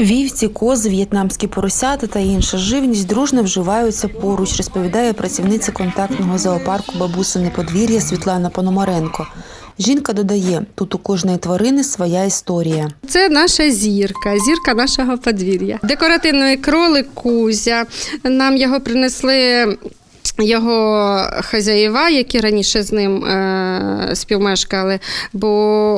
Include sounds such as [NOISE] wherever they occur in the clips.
Вівці, кози, в'єтнамські поросята та інша живність дружно вживаються поруч, розповідає працівниця контактного зоопарку бабусине подвір'я Світлана Пономаренко. Жінка додає, тут у кожної тварини своя історія. Це наша зірка, зірка нашого подвір'я. Декоративний кролик Кузя. Нам його принесли. Його хазяїва, які раніше з ним е, співмешкали, бо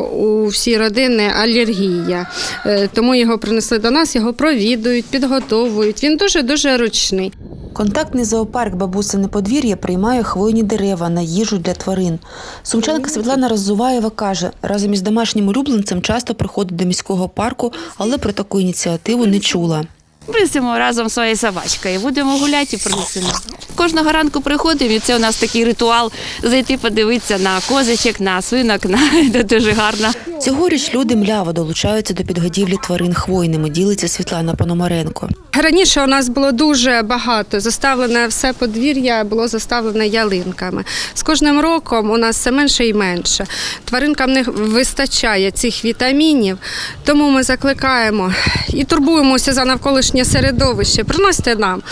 у всій родини алергія. Е, тому його принесли до нас, його провідують, підготовують. Він дуже дуже ручний. Контактний зоопарк бабусине подвір'я приймає хвойні дерева на їжу для тварин. Сумчанка Світлана Роззуваєва каже, разом із домашнім улюбленцем часто приходить до міського парку, але про таку ініціативу не чула. Принесемо разом своєю собачкою, будемо гуляти і принесемо. Кожного ранку приходимо, і це у нас такий ритуал зайти подивитися на козичок, на свинок, на [LAUGHS] це дуже гарно. Цьогоріч люди мляво долучаються до підгодівлі тварин хвойними, ділиться Світлана Пономаренко. Раніше у нас було дуже багато. Заставлене все подвір'я було заставлене ялинками. З кожним роком у нас все менше і менше. Тваринкам не вистачає цих вітамінів, тому ми закликаємо і турбуємося за навколишнє середовище. Приносьте нам.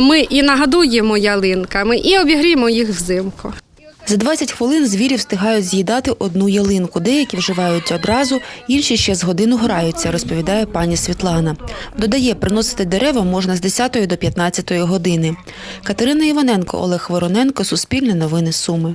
Ми і нагадуємо ялинками, і обігріємо їх взимку. За 20 хвилин звірі встигають з'їдати одну ялинку. Деякі вживають одразу, інші ще з годину граються, розповідає пані Світлана. Додає, приносити дерева можна з 10 до 15 години. Катерина Іваненко, Олег Вороненко, Суспільне новини Суми.